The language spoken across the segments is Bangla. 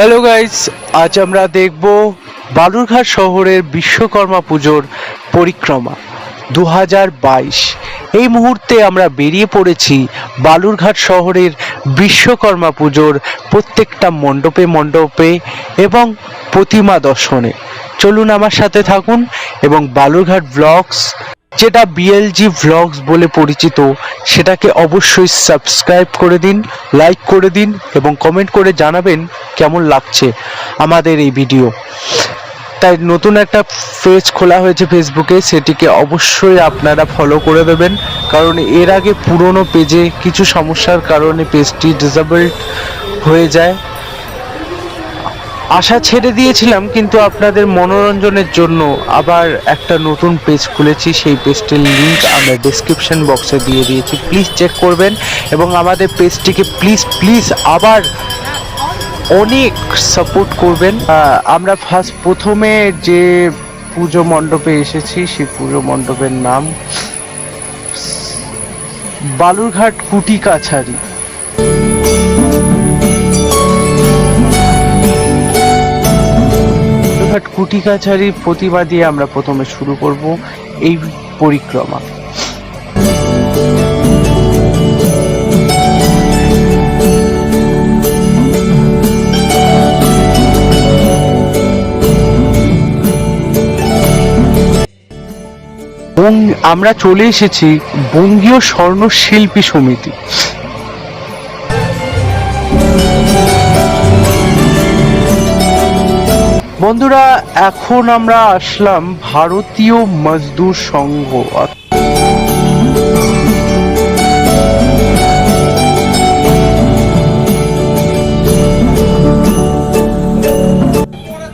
হ্যালো গাইস আজ আমরা দেখব বালুরঘাট শহরের বিশ্বকর্মা পুজোর পরিক্রমা দু হাজার বাইশ। এই মুহূর্তে আমরা বেরিয়ে পড়েছি বালুরঘাট শহরের বিশ্বকর্মা পুজোর প্রত্যেকটা মণ্ডপে মণ্ডপে এবং প্রতিমা দর্শনে। চলুন আমার সাথে থাকুন এবং বালুরঘাট ব্লগস, যেটা বিএলজি ভ্লগস বলে পরিচিত, সেটাকে অবশ্যই সাবস্ক্রাইব করে দিন, লাইক করে দিন এবং কমেন্ট করে জানাবেন কেমন লাগছে আমাদের এই ভিডিও। তাই নতুন একটা পেজ খোলা হয়েছে ফেসবুকে সেটিকে অবশ্যই আপনারা ফলো করে দেবেন। কারণ এর আগে পুরনো পেজে কিছু সমস্যার কারণে পেজটি ডিসেবলড হয়ে যায়। আশা ছেড়ে দিয়েছিলাম, কিন্তু আপনাদের মনোরঞ্জনের জন্য আবার একটা নতুন পেজ খুলেছি। সেই পেজটির লিংক আমরা ডেসক্রিপশন বক্সে দিয়ে দিয়েছি। প্লিজ চেক করবেন এবং আমাদের পেজটিকে প্লিজ প্লিজ আবার অনেক সাপোর্ট করবেন। আমরা ফার্স্ট প্রথমে যে পুজো মণ্ডপে এসেছি, সেই পুজো মণ্ডপের নাম বালুরঘাট কুটি কাছারি। বালুরঘাট কুটি কাছারির প্রতিবাদ দিয়ে আমরা প্রথমে শুরু করব এই পরিক্রমা। এবং আমরা চলে এসেছি বঙ্গীয় স্বর্ণ শিল্পী সমিতি। বন্ধুরা, এখন আমরা আসলাম ভারতীয় মজদুর সংঘ।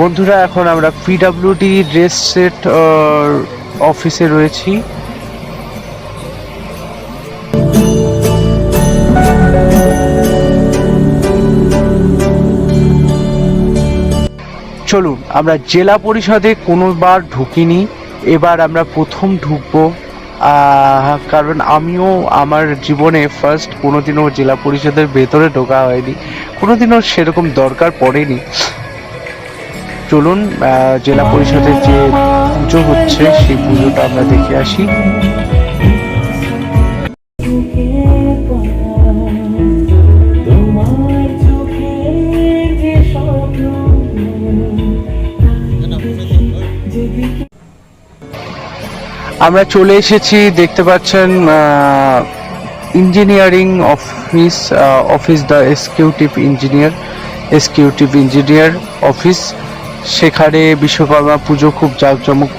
বন্ধুরা, এখন আমরা পিডাব্লিউডি ড্রেস সেট অফিসে রয়েছি। চলুন, আমরা জেলা পরিষদে কোনোবার ঢুকিনি। এবার আমরা প্রথম ঢুকবো। কারণ আমিও আমার জীবনে ফার্স্ট কোনোদিনও জেলা পরিষদের ভেতরে ঢোকা হয়নি। কোনোদিনও সেরকম দরকার পড়েনি। চলুন জেলা পরিষদের যে পুজো হচ্ছে, সেই পুজোটা আমরা দেখে আসি। আমরা চলে এসেছি, দেখতে পাচ্ছেন engineering office office the executive engineer executive engineer office সেখানে বিশ্বকর্মা পুজো খুব জাঁকজমক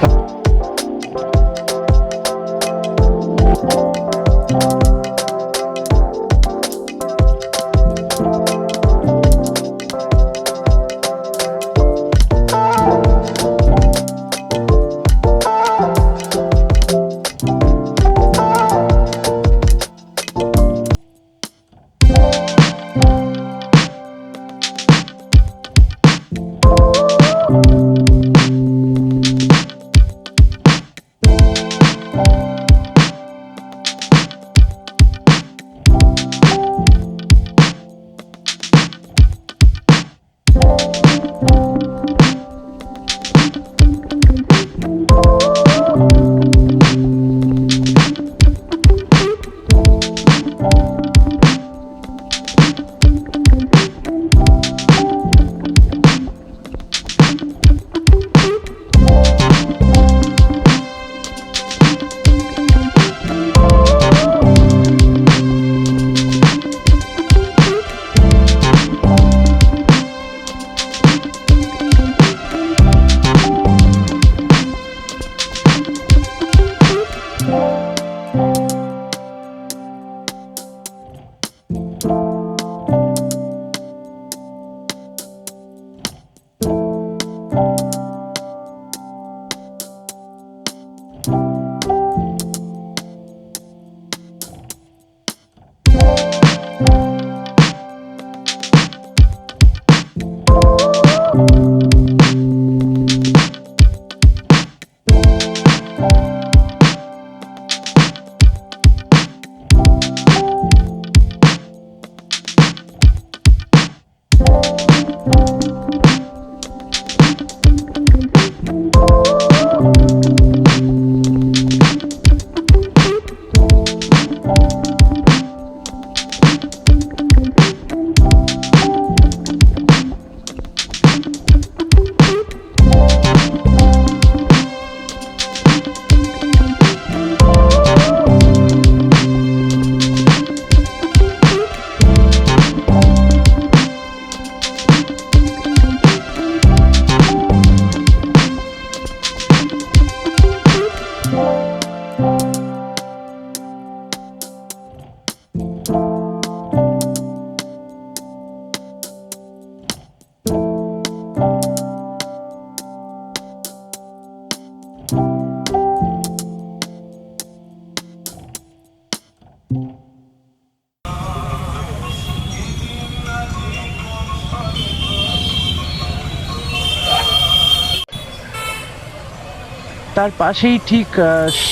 তার পাশেই ঠিক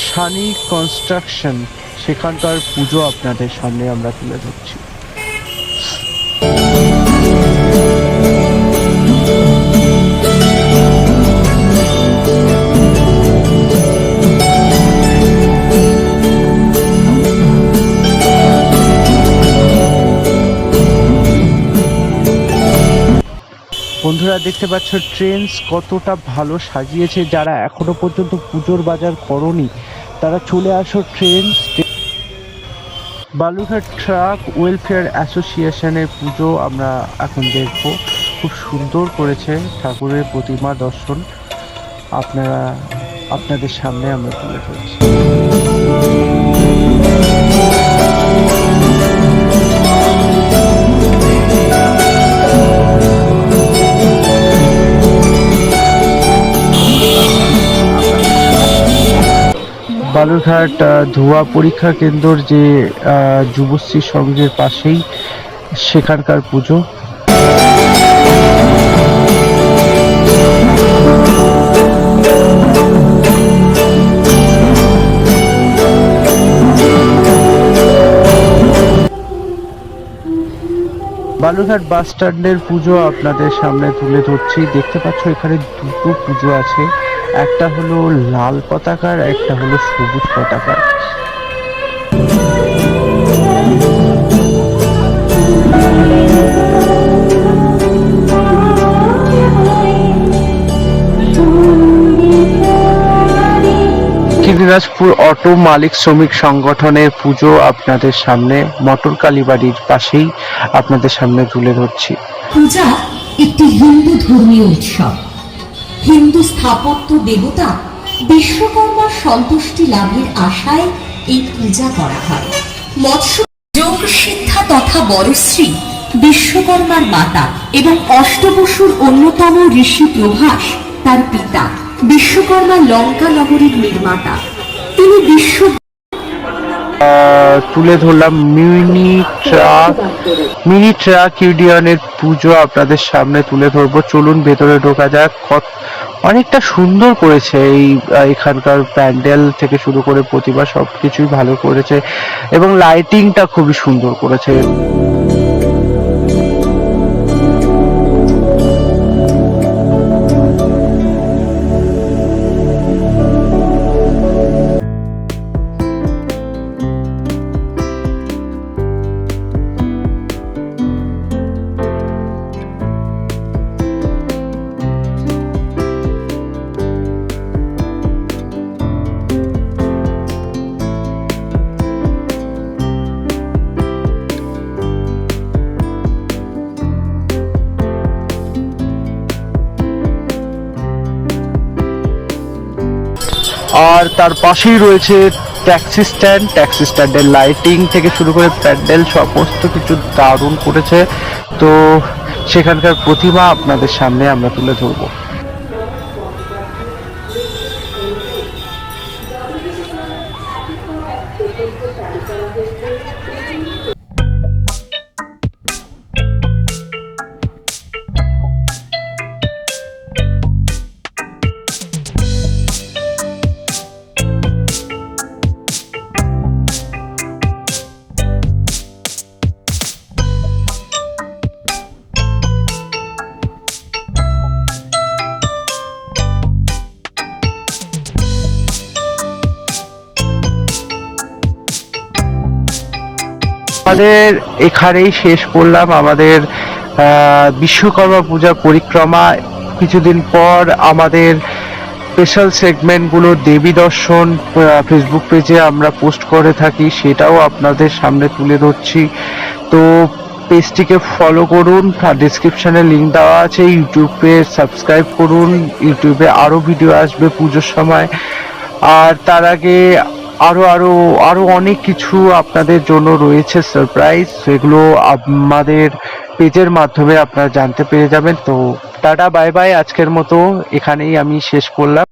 সানি কনস্ট্রাকশন সেখানকার পুজো আপনাদের সামনে আমরা তুলে ধরছি। বন্ধুরা, দেখতে পাচ্ছ ট্রেন্স কতটা ভালো সাজিয়েছে যারা এখনও পর্যন্ত পুজোর বাজার করনি। তারা চলে আসো ট্রেন্স বালুরঘাট ট্রাক ওয়েলফেয়ার অ্যাসোসিয়েশনের পুজো আমরা এখন দেখব। খুব সুন্দর করেছে ঠাকুরের প্রতিমা দর্শন। আপনারা, আপনাদের সামনে আমরা তুলে ধরছি। বালুরঘাট ধোয়া পরীক্ষা কেন্দ্রর যে যুবশ্রী সংঘের পাশেই সেখানকার পুজো। বালুরঘাট বাস স্ট্যান্ডের পুজো আপনাদের সামনে তুলে ধরছি। দেখতে পাচ্ছ, এখানে দুটো পুজো আছে। একটা হলো লাল পতাকার, একটা হলো সবুজ পতাকার। দিনাজপুর অটো মালিক শ্রমিক সংগঠনের পুজো আপনাদের সামনে, মটর কালীবাড়ির পাশেই আপনাদের সামনে তুলে ধরছি। পূজা একটি হিন্দু ধর্মীয় উৎসব। হিন্দু স্থাপত্য দেবতা বিশ্বকর্মার সন্তুষ্টি লাভের আশায় এই পূজা করা হয়। মৎস্য যোগ সিদ্ধা তথা বড়শ্রী বিশ্বকর্মার মাতা এবং অষ্টবসুর অন্যতম ঋষি প্রভাস তার পিতা, বিশ্বকর্মা লঙ্কা নগরীর নির্মাতা। তিনি বিশ্ব তুলে ধরলাম মিনি ট্রাক। ইউনিয়নের পুজো আপনাদের সামনে তুলে ধরবো। চলুন, ভেতরে ঢোকা যাক। অনেকটা সুন্দর করেছে এই এখানকার প্যান্ডেল থেকে শুরু করে প্রতিমা সবকিছুই ভালো করেছে এবং লাইটিংটা খুবই সুন্দর করেছে। আর তার পাশেই রয়েছে ট্যাক্সি স্ট্যান্ড। ট্যাক্সি স্ট্যান্ডের লাইটিং থেকে শুরু করে প্যান্ডেল, সমস্ত কিছু দারুণ করেছে। তো সেখানকার প্রতিমা আপনাদের সামনে আমরা তুলে ধরবো। আমাদের এখানেই শেষ করলাম। আমাদের বিশ্বকর্মা পূজা পরিক্রমা। কিছুদিন পর আমাদের স্পেশাল সেগমেন্টগুলো দেবী দর্শন ফেসবুক পেজে আমরা পোস্ট করে থাকি। সেটাও আপনাদের সামনে তুলে ধরছি। তো পেজটিকে ফলো করুন। ডিসক্রিপশনে লিঙ্ক দেওয়া আছে। ইউটিউবে সাবস্ক্রাইব করুন। ইউটিউবে আরও ভিডিও আসবে পুজোর সময়। আর তার আগে আরও আরও আরও অনেক কিছু আপনাদের জন্য রয়েছে সারপ্রাইজ সেগুলো আমাদের পেজের মাধ্যমে আপনারা জানতে পেরে যাবেন। তো টাটা বাই বাই আজকের মতো এখানেই আমি শেষ করলাম।